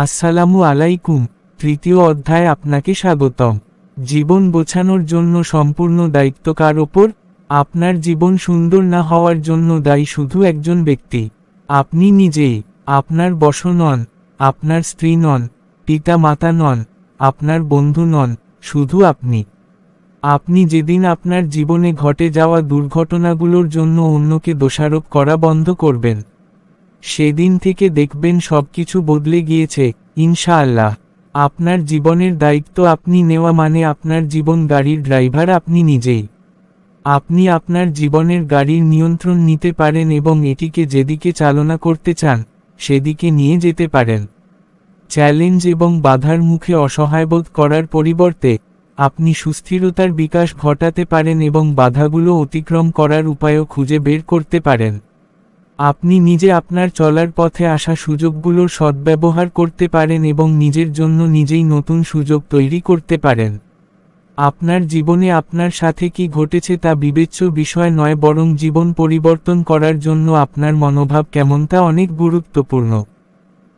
আসসালামু আলাইকুম, তৃতীয় অধ্যায় আপনাকে স্বাগতম। জীবন বোঝানোর জন্য সম্পূর্ণ দায়িত্ব কার ওপর? আপনার জীবন সুন্দর না হওয়ার জন্য দায়ী শুধু একজন ব্যক্তি। আপনি নিজেই, আপনার বশ নন, আপনার স্ত্রী নন, পিতা মাতা নন, আপনার বন্ধু নন, শুধু আপনি। আপনি যেদিন আপনার জীবনে ঘটে যাওয়া দুর্ঘটনাগুলোর জন্য অন্যকে দোষারোপ করা বন্ধ করবেন। সেদিন থেকে দেখবেন সবকিছু বদলে গিয়েছে, ইনশাআল্লাহ। আপনার জীবনের দায়িত্ব আপনি নেওয়া মানে আপনার জীবন গাড়ির ড্রাইভার আপনি নিজেই। আপনি আপনার জীবনের গাড়ির নিয়ন্ত্রণ নিতে পারেন এবং এটিকে যেদিকে চালনা করতে চান, সেদিকে নিয়ে যেতে পারেন। চ্যালেঞ্জ এবং বাধার মুখে অসহায়বোধ করার পরিবর্তে, আপনি সুস্থিরতার বিকাশ ঘটাতে পারেন এবং বাধাগুলো অতিক্রম করার উপায়ও খুঁজে বের করতে পারেন। আপনি নিজে আপনার চলার পথে আসা সুযোগগুলোর সদ্ব্যবহার করতে পারেন এবং নিজের জন্য নিজেই নতুন সুযোগ তৈরি করতে পারেন। আপনার জীবনে আপনার সাথে কি ঘটেছে তা বিবেচ্য বিষয় নয়, বরং জীবন পরিবর্তন করার জন্য আপনার মনোভাব কেমন তা অনেক গুরুত্বপূর্ণ।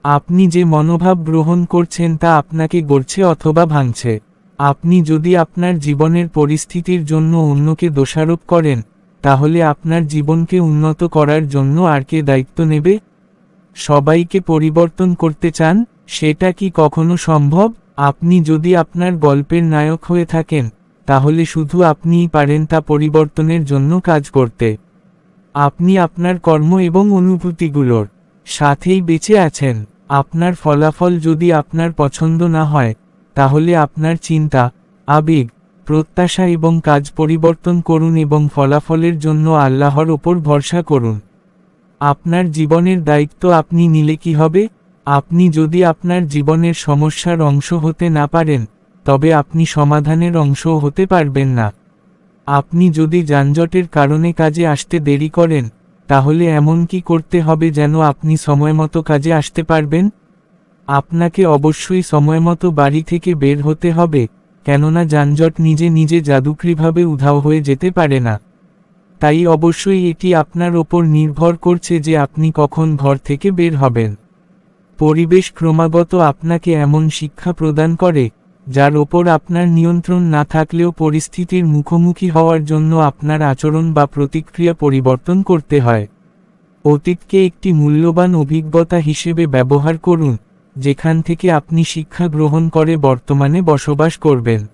আপনি যে মনোভাব গ্রহণ করছেন তা আপনাকে গড়ছে অথবা ভাঙছে। আপনি যদি আপনার জীবনের পরিস্থিতির জন্য অন্যকে দোষারোপ করেন তাহলে আপনার জীবনকে উন্নত করার জন্য আর কে দায়িত্ব নেবে? সবাইকে পরিবর্তন করতে চান, সেটা কি কখনো সম্ভব? আপনি যদি আপনার গল্পের নায়ক হয়ে থাকেন, তাহলে শুধু আপনিই পারেন তা পরিবর্তনের জন্য কাজ করতে। আপনি আপনার কর্ম এবং অনুভূতিগুলোর সাথেই বেঁচে আছেন। আপনার ফলাফল যদি আপনার পছন্দ না হয়, তাহলে আপনার চিন্তা, আবেগ প্রত্যাশা এবং কাজ পরিবর্তন করুন এবং ফলাফলের জন্য আল্লাহর ওপর ভরসা করুন। আপনার জীবনের দায়িত্ব আপনি নিলে কি হবে? আপনি যদি আপনার জীবনের সমস্যার অংশ হতে না পারেন, তবে আপনি সমাধানের অংশ হতে পারবেন না। আপনি যদি যানজটের কারণে কাজে আসতে দেরি করেন, তাহলে এমন কি করতে হবে যেন আপনি সময়মতো কাজে আসতে পারবেন? আপনাকে অবশ্যই সময়মতো বাড়ি থেকে বের হতে হবে। কেননা যানজট নিজে নিজে জাদুকরীভাবে উধাও হয়ে যেতে পারে না। তাই অবশ্যই এটি আপনার ওপর নির্ভর করছে যে আপনি কখন ঘর থেকে বের হবেন। পরিবেশ ক্রমাগত আপনাকে এমন শিক্ষা প্রদান করে, যার ওপর আপনার নিয়ন্ত্রণ না থাকলেও পরিস্থিতির মুখোমুখি হওয়ার জন্য আপনার আচরণ বা প্রতিক্রিয়া পরিবর্তন করতে হয়। অতীতকে একটি মূল্যবান অভিজ্ঞতা হিসেবে ব্যবহার করুন। যেখান থেকে আপনি শিক্ষা গ্রহণ করে বর্তমানে বসবাস করবেন।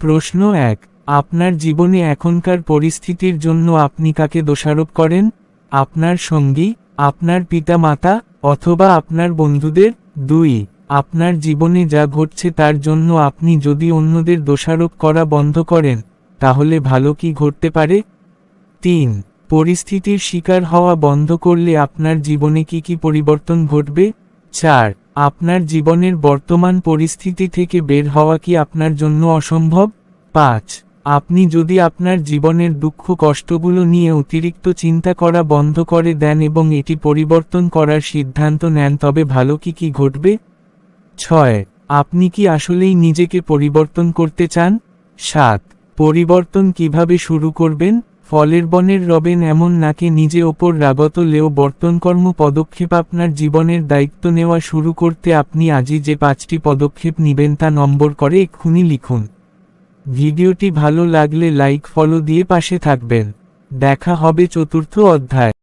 প্রশ্ন এক, আপনার জীবনে এখনকার পরিস্থিতির জন্য আপনি কাকে দোষারোপ করেন? আপনার সঙ্গী, আপনার পিতামাতা, অথবা আপনার বন্ধুদের? দুই, আপনার জীবনে যা ঘটছে তার জন্য আপনি যদি অন্যদের দোষারোপ করা বন্ধ করেন, তাহলে ভালো কি ঘটতে পারে? তিন, পরিস্থিতির শিকার হওয়া বন্ধ করলে আপনার জীবনে কি কি পরিবর্তন ঘটবে? চার আপনার জীবনের বর্তমান পরিস্থিতি থেকে বের হওয়া কি আপনার জন্য অসম্ভব? পাঁচ, আপনি যদি আপনার জীবনের দুঃখ কষ্টগুলো নিয়ে অতিরিক্ত চিন্তা করা বন্ধ করে দেন এবং এটি পরিবর্তন করার সিদ্ধান্ত নেন, তবে ভালো কি কি ঘটবে? ছয়, আপনি কি আসলেই নিজেকে পরিবর্তন করতে চান? সাত, পরিবর্তন কীভাবে শুরু করবেন? ফলের বনের রবেন এমন নাকে নিজে ওপর রাগত লেও বর্তনকর্ম পদক্ষেপ আপনার জীবনের দায়িত্ব নেওয়া শুরু করতে আপনি আজই যে পাঁচটি পদক্ষেপ নিবেন তা নম্বর করে এক্ষুনি লিখুন। ভিডিওটি ভালো লাগলে লাইক, ফলো দিয়ে পাশে থাকবেন। দেখা হবে চতুর্থ অধ্যায়।